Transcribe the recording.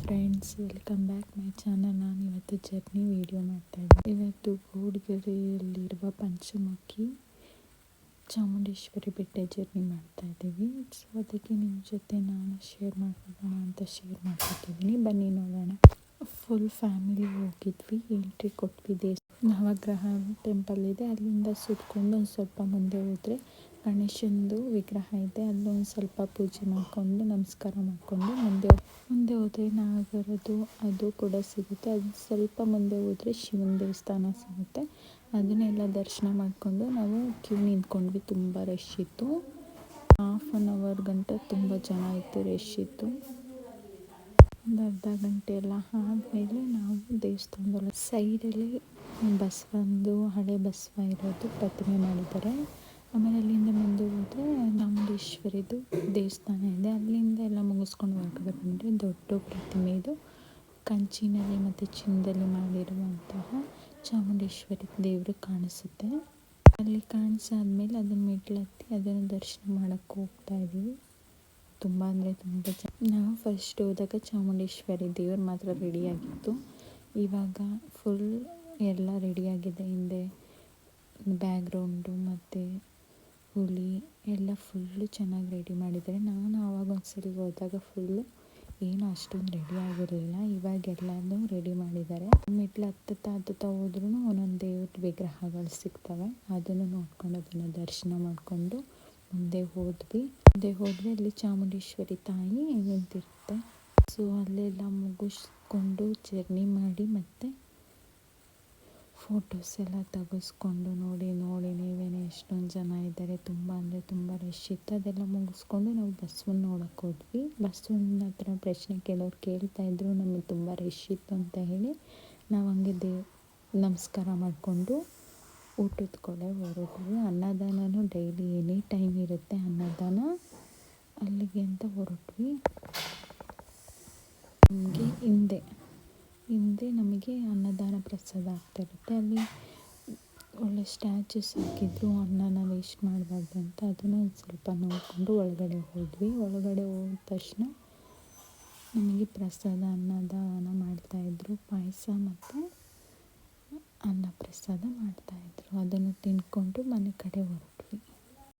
Friends welcome back my channel ನಾನು ಇವತ್ತು journey video ಮಾಡ್ತಾಯಿದ್ದೀನಿ ಇವತ್ತು ಗೋಡ್ಗೆರೆಯಲ್ಲಿರುವ ಪಂಚಮುಖಿ ಚಾಮುಂಡೇಶ್ವರಿ ಬೆಟ್ಟ ಜರ್ನಿ ಮಾಡ್ತಾ ಇದ್ದೀವಿ. ಸೊ ಅದಕ್ಕೆ ನಿಮ್ಮ ಜೊತೆ ನಾನು ಶೇರ್ ಮಾಡ್ಕೊಳ್ಳೋಣ ಅಂತ ಶೇರ್ ಮಾಡ್ಕೊತಿದ್ದೀನಿ ಬನ್ನಿ ನೋಡೋಣ. ಫುಲ್ ಫ್ಯಾಮಿಲಿ ಹೋಗಿದ್ವಿ. ಎಂಟ್ರಿ ಕೊಟ್ವಿ ದೇಶ ನವಗ್ರಹ ಟೆಂಪಲ್ ಇದೆ. ಅಲ್ಲಿಂದ ಸುತ್ಕೊಂಡು ಒಂದು ಸ್ವಲ್ಪ ಮುಂದೆ ಹೋದರೆ ಗಣೇಶಂದು ವಿಗ್ರಹ ಇದೆ. ಅಲ್ಲೊಂದು ಸ್ವಲ್ಪ ಪೂಜೆ ಮಾಡಿಕೊಂಡು, ನಮಸ್ಕಾರ ಮಾಡಿಕೊಂಡು ಮುಂದೆ ಮುಂದೆ ಹೋದರೆ ನಾಗರದು ಅದು ಕೂಡ ಸಿಗುತ್ತೆ. ಅದು ಸ್ವಲ್ಪ ಮುಂದೆ ಹೋದರೆ ಶಿವನ ದೇವಸ್ಥಾನ ಸಿಗುತ್ತೆ. ಅದನ್ನೆಲ್ಲ ದರ್ಶನ ಮಾಡಿಕೊಂಡು ನಾವು ಕ್ಯೂ ನಿಂತ್ಕೊಂಡ್ವಿ. ತುಂಬ ರಶ್ ಇತ್ತು. ಹಾಫ್ ಆನ್ ಅವರ್ ಗಂಟೆ ತುಂಬ ಜನ ಇತ್ತು, ರಶ್ ಇತ್ತು. ಒಂದು ಅರ್ಧ ಗಂಟೆ ಎಲ್ಲ ಆದಮೇಲೆ ನಾವು ದೇವಸ್ಥಾನದಲ್ಲಿ ಸೈಡಲ್ಲಿ ಬಸವಂದು ಹಳೆ ಬಸವ ಇರೋದು ಪ್ರತಿಮೆ ಮಾಡಿದ್ದಾರೆ. ಆಮೇಲೆ ಅಲ್ಲಿಂದ ಮುಂದೆ ಹೋದರೆ ಚಾಮುಂಡೇಶ್ವರಿದು ದೇವಸ್ಥಾನ ಇದೆ. ಅಲ್ಲಿಂದ ಎಲ್ಲ ಮುಗಿಸ್ಕೊಂಡು ಹೊರಗಡೆ ಬಂದರೆ ದೊಡ್ಡ ಪ್ರತಿಮೆ ಇದು. ಕಂಚಿನಲ್ಲಿ ಮತ್ತು ಚಿನ್ನದಲ್ಲಿ ಮಾಡಿರುವಂತಹ ಚಾಮುಂಡೇಶ್ವರಿ ದೇವರು ಕಾಣಿಸುತ್ತೆ. ಅಲ್ಲಿ ಕಾಣಿಸಾದ್ಮೇಲೆ ಅದನ್ನ ಮೆಟ್ಲತ್ತಿ ಅದನ್ನು ದರ್ಶನ ಮಾಡೋಕ್ಕೆ ಹೋಗ್ತಾ ಇದ್ದೀವಿ ತುಂಬ ಅಂದರೆ ತುಂಬ ಜನ ನಾವು ಫಸ್ಟ್ ಹೋದಾಗ ಚಾಮುಂಡೇಶ್ವರಿ ದೇವರು ಮಾತ್ರ ರೆಡಿಯಾಗಿತ್ತು ಇವಾಗ ಫುಲ್ ಎಲ್ಲ ರೆಡಿಯಾಗಿದೆ ಹಿಂದೆ ಬ್ಯಾಗ್ರೌಂಡು ಮತ್ತು ಹುಲಿ ಎಲ್ಲ ಫುಲ್ಲು ಚೆನ್ನಾಗಿ ರೆಡಿ ಮಾಡಿದ್ದಾರೆ. ನಾನು ಆವಾಗ ಒಂದ್ಸಲಿ ಹೋದಾಗ ಫುಲ್ಲು ಏನು ಅಷ್ಟೊಂದು ರೆಡಿ ಆಗಿರಲಿಲ್ಲ. ಇವಾಗ ಇವಾಗೆಲ್ಲನೂ ರೆಡಿ ಮಾಡಿದ್ದಾರೆ. ಮೆಟ್ಲು ಹತ್ತುತ್ತಾ ಹತ್ತುತ್ತಾ ಹೋದ್ರೂ ಒಂದೊಂದು ದೇವ್ರ ವಿಗ್ರಹಗಳು ಸಿಗ್ತವೆ. ಅದನ್ನು ನೋಡ್ಕೊಂಡು ಅದನ್ನು ದರ್ಶನ ಮಾಡಿಕೊಂಡು ಮುಂದೆ ಹೋದ್ವಿ. ಮುಂದೆ ಹೋದ್ವಿ ಅಲ್ಲಿ ಚಾಮುಂಡೇಶ್ವರಿ ತಾಯಿ ನಿಂತಿರುತ್ತೆ. ಸೊ ಅಲ್ಲೆಲ್ಲ ಮುಗಿಸ್ಕೊಂಡು ಜರ್ನಿ ಮಾಡಿ ಮತ್ತೆ ಫೋಟೋಸ್ ಎಲ್ಲ ತೆಗೆಸ್ಕೊಂಡು ನೋಡಿ ನೋಡಿ, ನೀವೇನೆ ಎಷ್ಟೊಂದು ಜನ ಇದ್ದಾರೆ, ತುಂಬ ಅಂದರೆ ತುಂಬ ರಶ್ ಇತ್ತು. ಅದೆಲ್ಲ ಮುಗಿಸ್ಕೊಂಡು ನಾವು ಬಸ್ವನ್ನ ನೋಡೋಕೆ ಹೋದ್ವಿ. ಬಸ್ಸನ್ನ ಹತ್ರ ಪ್ರಶ್ನೆ ಕೇಳ್ತಾ ಕೇಳ್ತಾಯಿದ್ರು ನಮಗೆ ತುಂಬ ರಶ್ ಇತ್ತು ಅಂತ ಹೇಳಿ ನಾವು ಹಂಗೆ ದೇ, ನಮಸ್ಕಾರ ಮಾಡಿಕೊಂಡು ಊಟದ ಕಡೆ ಹೊರಟ್ವಿ. ಅನ್ನದಾನನೂ ಡೈಲಿ ಎನಿ ಟೈಮ್ ಇರುತ್ತೆ ಅನ್ನದಾನ ಅಲ್ಲಿಗೆ ಅಂತ ಹೊರಟ್ವಿ. ನಮಗೆ ಹಿಂದೆ. ಹಿಂದೆ ನಮಗೆ ಅನ್ನದಾನ ಪ್ರಸಾದ ಆಗ್ತಾಯಿರುತ್ತೆ ಅಲ್ಲಿ ಒಳ್ಳೆ ಸ್ಟ್ಯಾಚ್ಯೂಸ್ ಹಾಕಿದ್ರು, ಅನ್ನನ ವೇಸ್ಟ್ ಮಾಡಬಾರ್ದು ಅಂತ ಅದನ್ನು ಒಂದು ಸ್ವಲ್ಪ ನೋಡಿಕೊಂಡು ಒಳಗಡೆ ಹೋದ್ವಿ. ಒಳಗಡೆ ಹೋದ ತಕ್ಷಣ ನಮಗೆ ಪ್ರಸಾದ, ಅನ್ನದಾನ ಮಾಡ್ತಾಯಿದ್ರು ಪಾಯಸ ಮತ್ತು ಅನ್ನ ಪ್ರಸಾದ ಮಾಡ್ತಾಯಿದ್ರು ಅದನ್ನು ತಿಂದ್ಕೊಂಡು ಮನೆ ಕಡೆ ಹೊರಟ್ವಿ